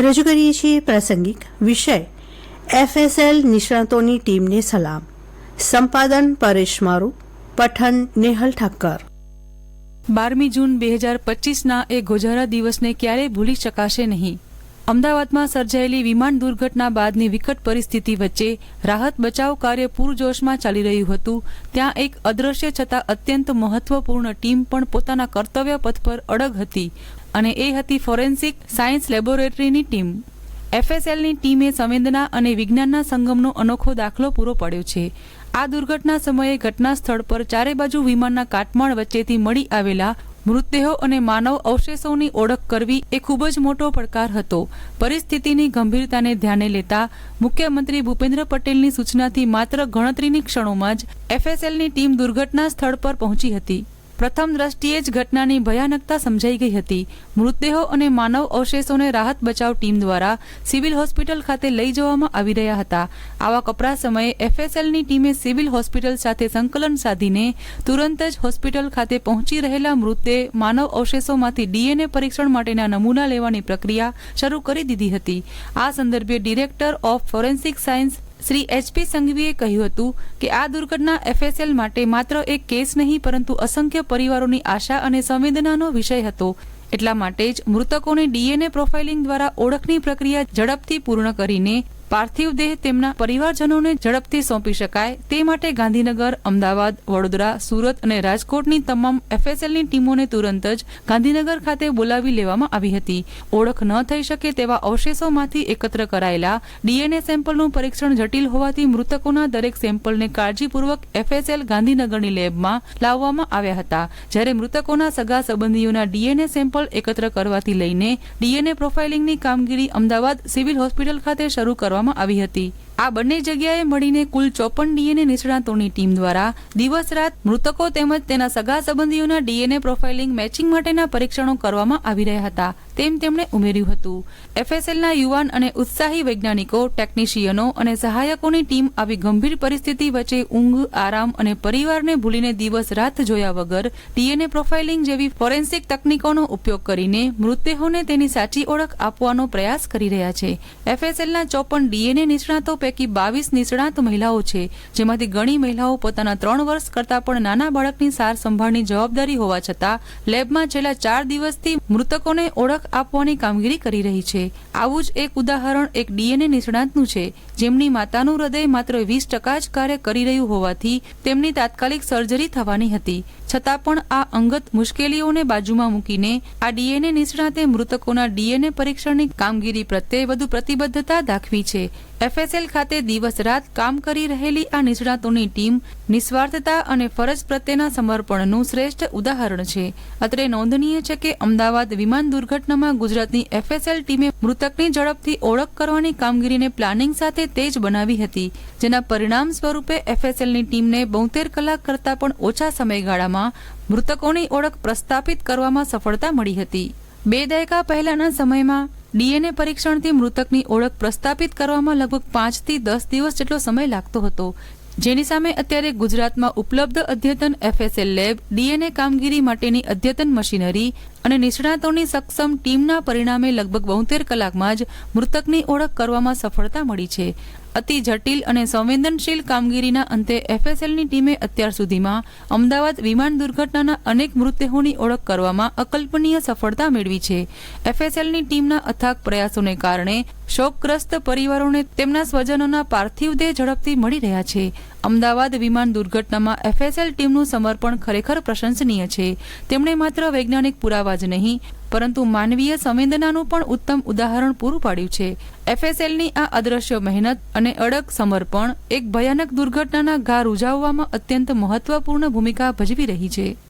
રજૂ કરીએ છીએ પ્રાસંગિક વિષય. એફએસએલ નિષ્ણાતોની ટીમને સલામ. સંપાદન પરેશ મારુ. પઠન નેહલ ઠક્કર. બારમી જૂન બે હજાર પચીસના એ ગોજારા દિવસને ક્યારેય ભૂલી શકાશે નહીં. અમદાવાદમાં સર્જાયેલી વિમાન દુર્ઘટના બાદની વિકટ પરિસ્થિતિ વચ્ચે રાહત બચાવ કાર્ય પૂરજોશમાં ચાલી રહ્યું હતું. ત્યાં એક અદ્રશ્ય છતાં અત્યંત મહત્વપૂર્ણ ટીમ પણ પોતાના કર્તવ્ય પથ પર અડગ હતી અને એ હતી ફોરેન્સિક સાયન્સ લેબોરેટરીની ટીમ. એફએસએલની ટીમે સંવેદના અને વિજ્ઞાનના સંગમનો અનોખો દાખલો પૂરો પાડ્યો છે. આ દુર્ઘટના સમયે ઘટના સ્થળ પર ચારે બાજુ વિમાનના કાટમાળ વચ્ચેથી મળી આવેલા મૃતદેહો અને માનવ અવશેષોની ઓળખ કરવી એ ખૂબ જ મોટો પડકાર હતો. પરિસ્થિતિની ગંભીરતાને ધ્યાને લેતા મુખ્યમંત્રી ભૂપેન્દ્ર પટેલની સૂચનાથી માત્ર ગણતરીની ક્ષણોમાં જ એફએસએલની ટીમ દુર્ઘટના સ્થળ પર પહોંચી હતી. પ્રથમ દ્રષ્ટિએ જ ઘટનાની ભયાનકતા સમજાઈ ગઈ હતી. મૃતદેહો અને માનવ અવશેષોને રાહત બચાવ ટીમ દ્વારા સિવિલ હોસ્પિટલ ખાતે લઈ જવામાં આવી રહ્યા હતા. આવા કપરા સમયે એફએસએલની ટીમે સિવિલ હોસ્પિટલ સાથે સંકલન સાધીને તુરંત જ હોસ્પિટલ ખાતે પહોંચી રહેલા મૃતદેહ માનવ અવશેષોમાંથી ડીએનએ પરીક્ષણ માટેના નમૂના લેવાની પ્રક્રિયા શરૂ કરી દીધી હતી. આ સંદર્ભે director of forensic science Shri HP સંઘવીએ કહ્યું હતું કે આ દુર્ઘટના એફએસએલ માટે માત્ર એક કેસ નહીં, પરંતુ અસંખ્ય પરિવારોની આશા અને સંવેદનાનો વિષય હતો. એટલા માટે જ મૃતકોની ડીએનએ પ્રોફાઇલિંગ દ્વારા ઓળખની પ્રક્રિયા ઝડપથી પૂર્ણ કરીને પાર્થિવ દેહ તેમના પરિવારજનોને ઝડપથી સોંપી શકાય તે માટે ગાંધીનગર, અમદાવાદ, વડોદરા, સુરત અને રાજકોટની તમામ એફએસએલની ટીમોને તુરંત જ ગાંધીનગર ખાતે બોલાવી લેવામાં આવી હતી. ઓળખ ન થઈ શકે તેવા અવશેષોમાંથી એકત્ર કરાયેલા ડીએનએ સેમ્પલનું પરીક્ષણ જટિલ હોવાથી મૃતકોના દરેક સેમ્પલને કાળજીપૂર્વક એફએસએલ ગાંધીનગરની લેબમાં લાવવામાં આવ્યા હતા. જ્યારે મૃતકોના સગા સંબંધીઓના ડીએનએ સેમ્પલ એકત્ર કરવાથી લઈને ડીએનએ પ્રોફાઇલિંગની કામગીરી અમદાવાદ સિવિલ હોસ્પિટલ ખાતે શરૂ કરવામાં આવી હતી. આ બંને જગ્યાએ મળીને કુલ ચોપન ડીએનએ નિષ્ણાતોની ટીમ દ્વારા દિવસ રાત મૃતકો તેમજ તેના સગા સંબંધીઓના ડીએનએ પ્રોફાઇલિંગ મેચિંગ માટેના પરીક્ષણો કરવામાં આવી રહ્યા હતા તેમ તેમણે ઉમેર્યું હતું. એફએસએલના યુવાન અને ઉત્સાહી વૈજ્ઞાનિકો, ટેકનિશિયનો અને સહાયકોની ટીમ આવી ગંભીર પરિસ્થિતિ વચ્ચે ઊંઘ, આરામ અને પરિવારને ભૂલીને દિવસ રાત જોયા વગર ડીએનએ પ્રોફાઇલિંગ જેવી ફોરેન્સિક તકનીકોનો ઉપયોગ કરીને મૃતદેહોને તેની સાચી ઓળખ આપવાનો પ્રયાસ કરી રહ્યા છે. એફએસએલના ચોપન ડીએનએ નિષ્ણાતો પૈકી બાવીસ નિષ્ણાત મહિલાઓ છે. જેમાંથી ઘણી મહિલાઓ પોતાના ત્રણ વર્ષ કરતા પણ નાના બાળકની સાર સંભાળની જવાબદારી હોવા છતાં લેબમાં છેલ્લા ચાર દિવસથી મૃતકોને ઓળખ આપવાની કામગીરી કરી રહી છે. આવું જ એક ઉદાહરણ એક ડીએનએ નિષ્ણાતનું છે. જેમની માતાનું હૃદય માત્ર વીસ ટકા જ કાર્ય કરી રહ્યું હોવાથી તેમની તાત્કાલિક સર્જરી થવાની હતી. છતાં પણ આ અંગત મુશ્કેલીઓને બાજુમાં મૂકીને આ ડીએનએ નિષ્ણાતે મૃતકોના ડીએનએ પરીક્ષણની કામગીરી પ્રત્યે વધુ પ્રતિબદ્ધતા દાખવી છે. એફએસએલ ખાતે દિવસ રાત કામ કરી રહેલી આ નિષ્ણાતોની ટીમ નિસ્વાર્થતા અને ફરજ પ્રત્યેના સમર્પણનું શ્રેષ્ઠ ઉદાહરણ છે. અત્રે નોંધનીય છે કે અમદાવાદ વિમાન દુર્ઘટનામાં ગુજરાતની એફએસએલ ટીમે મૃતકની ઝડપથી ઓળખ કરવાની કામગીરીને પ્લાનિંગ સાથે તેજ બનાવી હતી, જેના પરિણામ સ્વરૂપે એફએસએલની ટીમને બોતેર કલાક કરતાં પણ ઓછા સમયગાળામાં મૃતકોની ઓળખ પ્રસ્થાપિત કરવામાં સફળતા મળી હતી. બે દાયકા પહેલાના સમયમાં ડીએનએ પરીક્ષણથી મૃતકની ઓળખ પ્રસ્થાપિત કરવામાં લગભગ પાંચથી દસ દિવસ જેટલો સમય લાગતો હતો. જેની સામે અત્યારે ગુજરાતમાં ઉપલબ્ધ અદ્યતન એફએસએલ લેબ ડીએનએ કામગીરી માટેની અદ્યતન મશીનરી અને નિષ્ણાતોની સક્ષમ ટીમના પરિણામે લગભગ બોતેર કલાકમાં જ મૃતકની ઓળખ કરવામાં સફળતા મળી છે. અતિ જટિલ અને સંવેદનશીલ કામગીરીના અંતે એફએસએલની ટીમે અત્યાર સુધીમાં અમદાવાદ વિમાન દુર્ઘટનાના અનેક મૃતદેહોની ઓળખ કરવામાં અકલ્પનીય સફળતા મેળવી છે. એફએસએલની ટીમના અથાગ પ્રયાસોને કારણે શોકગ્રસ્ત પરિવારોને તેમના સ્વજનોના પાર્થિવ દેહ ઝડપથી મળી રહ્યા છે. અમદાવાદ વિમાન દુર્ઘટનામાં એફએસએલ ટીમનું સમર્પણ ખરેખર પ્રશંસનીય છે. તેમણે માત્ર વૈજ્ઞાનિક પુરાવા જ નહીં, પરંતુ માનવીય સંવેદનાનું પણ ઉત્તમ ઉદાહરણ પૂરું પાડ્યું છે. એફએસએલની આ અદ્રશ્ય મહેનત અને અડગ સમર્પણ એક ભયાનક દુર્ઘટનાના ઘા રૂઝાવવામાં અત્યંત મહત્વપૂર્ણ ભૂમિકા ભજવી રહી છે.